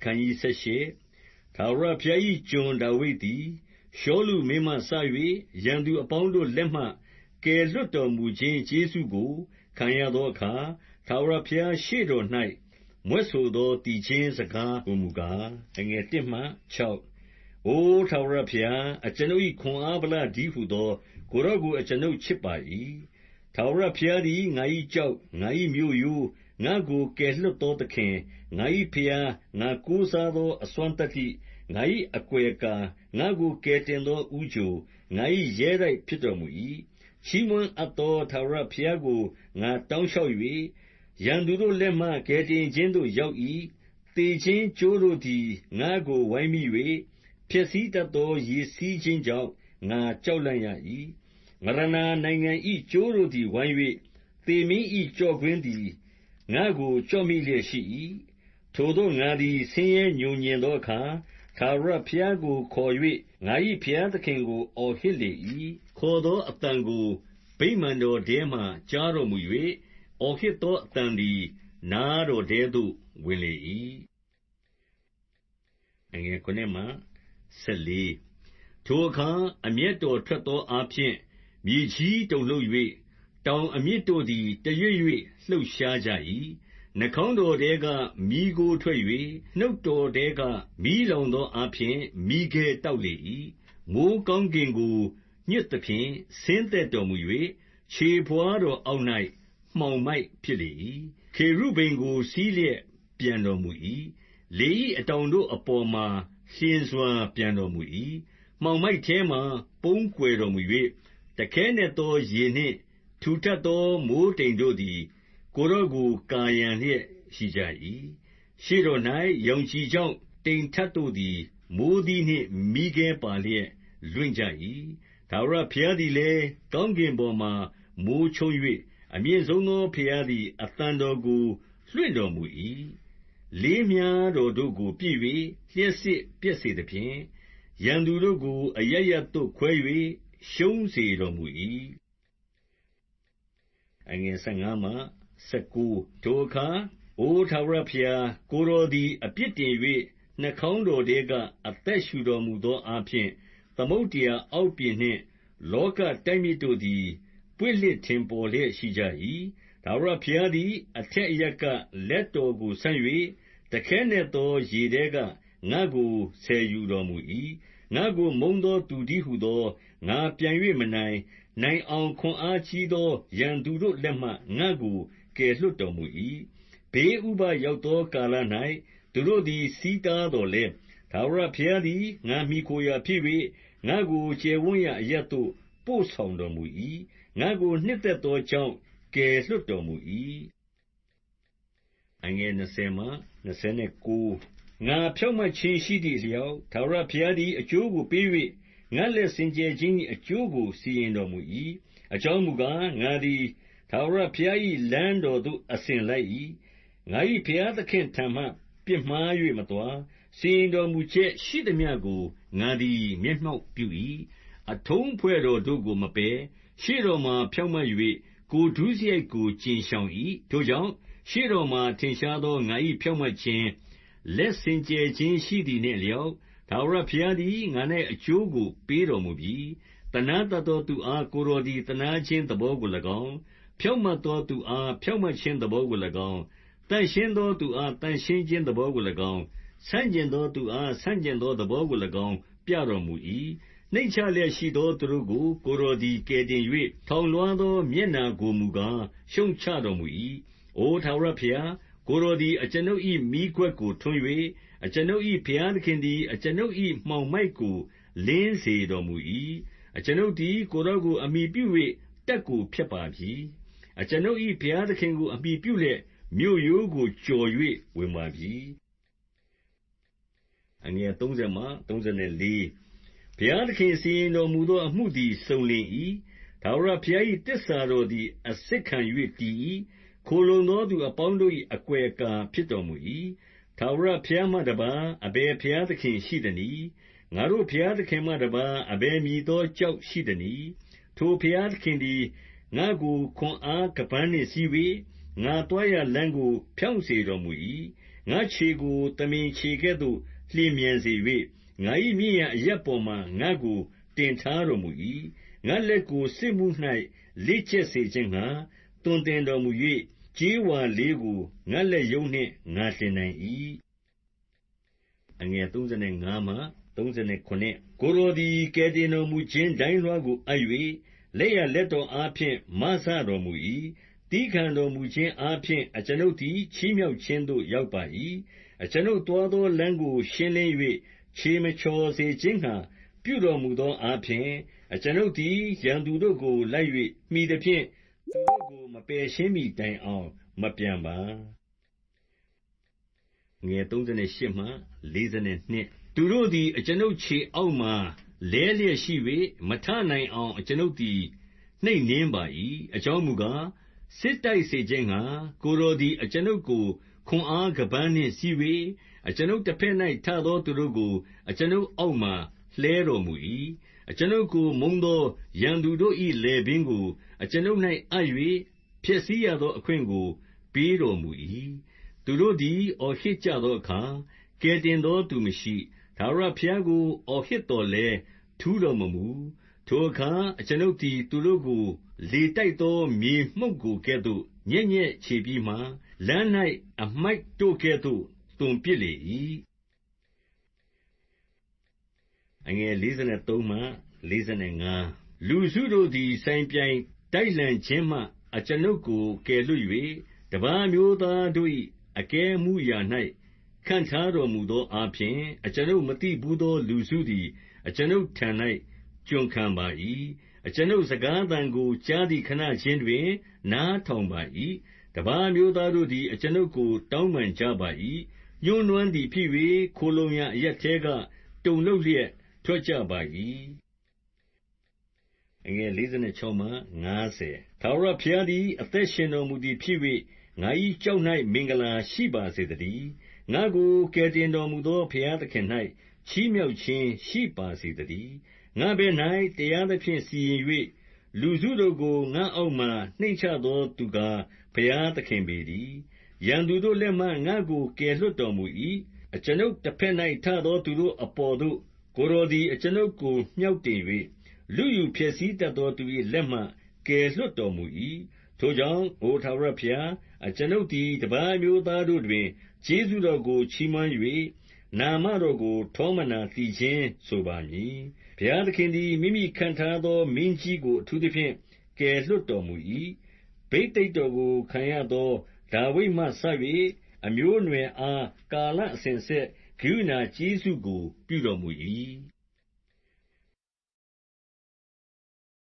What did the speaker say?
အခနျး18ထာဝရဘုရား၏ကျွန်ဒါဝိဒ်သည် ရှောလုမင်းမှစ၍ရန်သူအပေါင်းတို့လက်မှ ကယ်လွှတ်တော်မူခြင်း ကျေးဇူးကို ခံရသောအခါ၊ထာဝရဘုရားရှေ့တော်၌မြွက်ဆိုသော သီချင်းစကားဟူမူကား၊1 အိုထာဝရဘုရား၊အကျွန်ုပ်၏ခွန်အားဗလတည်းဟူသော ကိုယ်တော်ကို အကျွန်ုပ်ချစ်ပါ၏။ထာဝရဘုရားသည် ငါ၏ကျောက်၊ငါ၏မြို့ရိုး၊ ငါ့ကိုကယ်လွှတ်သောသခင်၊ငါ၏ဘုရား၊ငါကိုးစားသော အစွမ်းသတ္တိ၊ငါ၏အကွယ်အကာ၊ငါ့ကို ကယ်တင်သောဦးချို၊ငါ၏ရဲတိုက်ဖြစ်တော်မူ၏။ချီးမွမ်းအပ်သော ထာဝရဘုရားကို ငါတောင်းလျှောက်၍၊ရန်သူတို့လက်မှ ကယ်တင်ခြင်းသို့ ရောက်၏။သေခြင်းကြိုးတို့သည် ငါ့ကိုဝိုင်းမိ၍၊ဖျက်ဆီးတတ်သော ရေစီးခြင်းကြောင့် ငါကြောက်လန့်ရ၏။မရဏာနိုင်ငံ၏ကြိုးတို့သည် ဝိုင်း၍၊သေမင်း၏ကျော့ကွင်းသည် ငါ့ကို ကျော့မိလျက်ရှိ၏။ထိုသို့ငါသည် ဆင်းရဲငြိုငြင်သောအခါ၊ထာဝရဘုရားကို ခေါ်၍ငါ၏ဘုရားသခင်ကို အော်ဟစ်လေ၏။ခေါ်သောအသံကို ဗိမာန်တော်ထဲမှာ ကြားတော်မူ၍၊အော်ဟစ်သောအသံသည် နားတော်ထဲသို့ ဝင်လေ၏။ထိုအခါ အမျက်တော်ထွက်သောအားဖြင့် မြေကြီးတုန်လှုပ်၍၊ တောင်အမြစ်တို့သည် တရွေ့ရွေ့လှုပ်ရှားကြ၏။နှာခေါင်းတော်ထဲက မီးခိုးထွက်၍၊နှုတ်တော်ထဲက မီးလောင်သောအားဖြင့် မီးခဲတောက်လေ၏။မိုဃ်းကောင်းကင်ကို ညွှတ်သဖြင့် ဆင်းသက်တော်မူ၍၊ခြေဘဝါးတော်အောက်၌မှောင်မိုက်ဖြစ်လေ၏။ခေရုဗိမ်ကို စီးလျက်ပျံတော်မူ၏။လေ၏အတောင်တို့အပေါ်မှာ လျင်စွာ ပျံတော်မူ၏။မှောင်မိုက်ထဲမှာ ပုန်းကွယ်တော်မူ၍၊တခဲနက်သောရေနှင့် ထူထပ်သော မိုဃ်းတိမ်တို့သည် ကိုယ်တော်ကို ကာရံလျက်ရှိကြ၏။ရှေ့တော်၌ရောင်ခြည်ကြောင့် တိမ်ထပ်တို့သည် မိုဃ်းသီးနှင့် မီးခဲပါလျက် လွင့်ကြ၏။ထာဝရဘုရားသည်လည်း ကောင်းကင်ပေါ်မှာ မိုဃ်းချုန်း၍၊အမြင့်ဆုံးသောဘုရားသည် အသံတော်ကို လွှင့်တော်မူ၏။လေးမြှားတော်တို့ကို ပစ်၍လျှပ်စစ်ပြက်စေသဖြင့်၊ရန်သူတို့ကို အရပ်ရပ်သို့ခွဲ၍ရှုံးစေတော်မူ၏။ ထိုအခါ အိုထာဝရဘုရား၊ကိုယ်တော်သည် အပြစ်တင်၍နှာခေါင်းတော်ထဲက အသက်ရှူတော်မူသော အားဖြင့်၊သမုဒ္ဒရာအောက်ပြင်နှင့် လောကတိုက်မြစ်တို့သည် ပွင့်လှစ်ထင်ပေါ်လျက်ရှိကြ၏။ထာဝရဘုရားသည် အထက်အရပ်က လက်တော်ကိုဆန့်၍၊တခဲနက်သော ရေထဲက ငါ့ကို ဆယ်ယူတော်မူ၏။ငါ့ကို မုန်းသောသူတည်းဟူသော ငါပြိုင်၍မနိုင်၊နိုင်အောင်ခွန်အားကြီးသော ရန်သူတို့လက်မှ ငါ့ကို ကယ်လွှတ်တော်မူ၏။ဘေးဥပဒ်ရောက်သောကာလ၌သူတို့သည် ဆီးတားသော်လည်း၊ထာဝရဘုရားသည် ငါမှီခိုရာဖြစ်၍၊ငါ့ကို ကျယ်ဝန်းရာအရပ်သို့ ပို့ဆောင်တော်မူ၏။ငါ့ကို နှစ်သက်သောကြောင့် ကယ်လွှတ်တော်မူ၏။ငါ ဖြောင့်မတ်ခြင်းရှိသည်အလျောက်၊ထာဝရဘုရားသည် အကျိုးကိုပေး၍၊ငါ့လက်စင်ကြယ်ခြင်း၏အကျိုးကို စီရင်တော်မူ၏။အကြောင်းမူကား၊ငါသည် ထာဝရဘုရား၏လမ်းတော်သို့ အစဉ်လိုက်၏။ငါ၏ဘုရားသခင့်ထံမှ ပြစ်မှား၍မသွား။စီရင်တော်မူချက်ရှိသမျှကို ငါသည် မျက်မှောက်ပြု၏။အထုံးအဖွဲ့တော်တို့ကို မပယ်။ရှေ့တော်မှာ ဖြောင့်မတ်၍ကိုယ်ဒုစရိုက်ကို ကြဉ်ရှောင်၏။ထိုကြောင့်၊ရှေ့တော်မှာ ထင်ရှားသော ငါ၏ဖြောင့်မတ်ခြင်း၊ လက်စင်ကြယ်ခြင်းရှိသည်နှင့်အလျောက်၊ထာဝရဘုရားသည် ငါ၌အကျိုးကို ပေးတော်မူပြီ။သနားတတ်သောသူအား ကိုယ်တော်သည် သနားခြင်းသဘောကို၎င်း၊ဖြောင့်မတ်သောသူအား ဖြောင့်မတ်ခြင်းသဘောကို၎င်း၊သန့်ရှင်းသောသူအား သန့်ရှင်းခြင်းသဘောကို၎င်း၊ဆန့်ကျင်သောသူအား ဆန့်ကျင်သောသဘောကို၎င်း ပြတော်မူ၏။နှိမ့်ချလျက်ရှိသောသူတို့ကို ကိုယ်တော်သည် ကယ်တင်၍၊ထောင်လွှားသောမျက်နှာကိုမူကား ရှုတ်ချတော်မူ၏။အိုထာဝရဘုရား၊ ကိုယ်တော်သည် အကျွန်ုပ်၏မီးခွက်ကို ထွန်း၍၊အကျွန်ုပ်၏ဘုရားသခင်သည် အကျွန်ုပ်၏မှောင်မိုက်ကို လင်းစေတော်မူ၏။အကျွန်ုပ်သည် ကိုယ်တော်ကို အမှီပြု၍တပ်ကို ဖျက်ပါပြီ။အကျွန်ုပ်၏ဘုရားသခင်ကို အမှီပြုလျက် မြို့ရိုးကို ကျော်၍ဝင်ပါပြီ။ဘုရားသခင်စီရင်တော်မူသော အမှုသည် စုံလင်၏။ထာဝရဘုရား၏သစ္စာတော်သည် အစစ်ခံ၍တည်၏။ ခိုလှုံသောသူအပေါင်းတို့၏အကွယ်အကာ ဖြစ်တော်မူ၏။ထာဝရဘုရားမှတပါး အဘယ်ဘုရားသခင်ရှိသနည်း။ငါတို့ဘုရားသခင်မှတပါး အဘယ်မည်သော ကျောက်ရှိသနည်း။ထိုဘုရားသခင်သည် ငါ့ကို ခွန်အားခါးပန်းနှင့်စည်း၍၊ငါသွားရာလမ်းကို ဖြောင့်စေတော်မူ၏။ငါ့ခြေကို သမင်ခြေကဲ့သို့ လျင်မြန်စေ၍၊ငါ၏မြင့်ရာအရပ်ပေါ်မှာ ငါ့ကို တင်ထားတော်မူ၏။ငါ့လက်ကို စစ်မှု၌လေ့ကျက်စေခြင်းငှါ သွန်သင်တော်မူ၍၊ကြေးဝါလေးကို ငါ့လက်ရုံးနှင့် ငါတင်နိုင်၏။ကိုယ်တော်သည် ကယ်တင်တော်မူခြင်းဒိုင်းလွှားကို အပ်၍၊လက်ျာလက်တော်အားဖြင့် မစတော်မူ၏။သည်းခံတော်မူခြင်းအားဖြင့် အကျွန်ုပ်သည် ချီးမြှောက်ခြင်းသို့ ရောက်ပါ၏။အကျွန်ုပ်သွားသောလမ်းကို ရှင်းလင်း၍ခြေမချော်စေခြင်းငှါ ပြုတော်မူသောအားဖြင့်၊အကျွန်ုပ်သည် ရန်သူတို့ကို လိုက်၍မှီသဖြင့် သူတို့ကို မပယ်ရှင်းမှီတိုင်အောင် မပျံပါ။သူတို့သည် အကျွန်ုပ်ခြေအောက်မှာ လဲလျက်ရှိ၍၊မထနိုင်အောင် အကျွန်ုပ်သည် နှိပ်နင်းပါ၏။အကြောင်းမူကား၊စစ်တိုက်စေခြင်းငှါ ကိုယ်တော်သည် အကျွန်ုပ်ကို ခွန်အားခါးပန်းနှင့်စည်း၍၊အကျွန်ုပ်တဘက်၌ထသောသူတို့ကို အကျွန်ုပ်အောက်မှာ လှဲတော်မူ၏။ အကျွန်ုပ်ကို မုန်းသောရန်သူတို့၏လည်ပင်းကို အကျွန်ုပ်၌အပ်၍၊ဖျက်ဆီးရသောအခွင့်ကို ပေးတော်မူ၏။သူတို့သည် အော်ဟစ်ကြသောအခါ၊ကယ်တင်သောသူမရှိ။ထာဝရဘုရားကို အော်ဟစ်သော်လည်း ထူးတော်မမူ။ထိုအခါ အကျွန်ုပ်သည် သူတို့ကို လေတိုက်သော မြေမှုန့်ကိုကဲ့သို့ ညက်ညက်ချေပြီးမှ၊လမ်း၌အမှိုက်တို့ကဲ့သို့ သွန်ပစ်လေ၏။ လူစုတို့သည် ဆိုင်ပြိုင်တိုက်လှန်ခြင်းမှ အကျွန်ုပ်ကို ကယ်လွှတ်၍၊တပါးအမျိုးသားတို့၏အကဲအမှူးအရာ၌ခန့်ထားတော်မူသောအားဖြင့်၊အကျွန်ုပ်မသိဘူးသော လူစုသည် အကျွန်ုပ်ထံ၌ကျွန်ခံပါ၏။အကျွန်ုပ်စကားသံကို ကြားသည်ခဏခြင်းတွင် နားထောင်ပါ၏။တပါးအမျိုးသားတို့သည် အကျွန်ုပ်ကို တောင်းပန်ကြပါ၏။ညှိုးနွမ်းသည်ဖြစ်၍၊ခိုလှုံရာအရပ်ထဲက တုန်လှုပ်လျက် ထွက်ကြပါ၏။ထာဝရဘုရားသည် အသက်ရှင်တော်မူသည်ဖြစ်၍၊ငါ၏ကျောက်၌မင်္ဂလာရှိပါစေသတည်း။ငါ့ကို ကယ်တင်တော်မူသော ဘုရားသခင်၌ချီးမြှောက်ခြင်းရှိပါစေသတည်း။ငါ့ဘက်၌တရားသဖြင့် စီရင်၍၊လူစုတို့ကို ငါ့အောက်မှာ နှိမ့်ချသောသူကား ဘုရားသခင်ပေတည်း။ရန်သူတို့လက်မှ ငါ့ကို ကယ်လွှတ်တော်မူ၏။အကျွန်ုပ်တဘက်၌ထသောသူတို့အပေါ်သို့ ကိုယ်တော်သည် အကျွန်ုပ်ကို မြှောက်တင်၍၊လုယူဖျက်ဆီးတတ်သော သူ၏လက်မှ ကယ်လွှတ်တော်မူ၏။ထိုကြောင့်၊အိုထာဝရဘုရား၊အကျွန်ုပ်သည် တပါးအမျိုးသားတို့တွင် ကျေးဇူးတော်ကို ချီးမွမ်း၍၊နာမတော်ကို ထောမနာသီချင်းဆိုပါမည်။ဘုရားသခင်သည် မိမိခန့်ထားသော မင်းကြီးကို အထူးသဖြင့် ကယ်လွှတ်တော်မူ၏။ဘိသိက်တော်ကို ခံရသော ဒါဝိဒ်မှစ၍အမျိုးအနွယ်အား ကာလအစဉ်အဆက် ကရုဏာကျေးဇူးကို ပြုတော်မူ၏။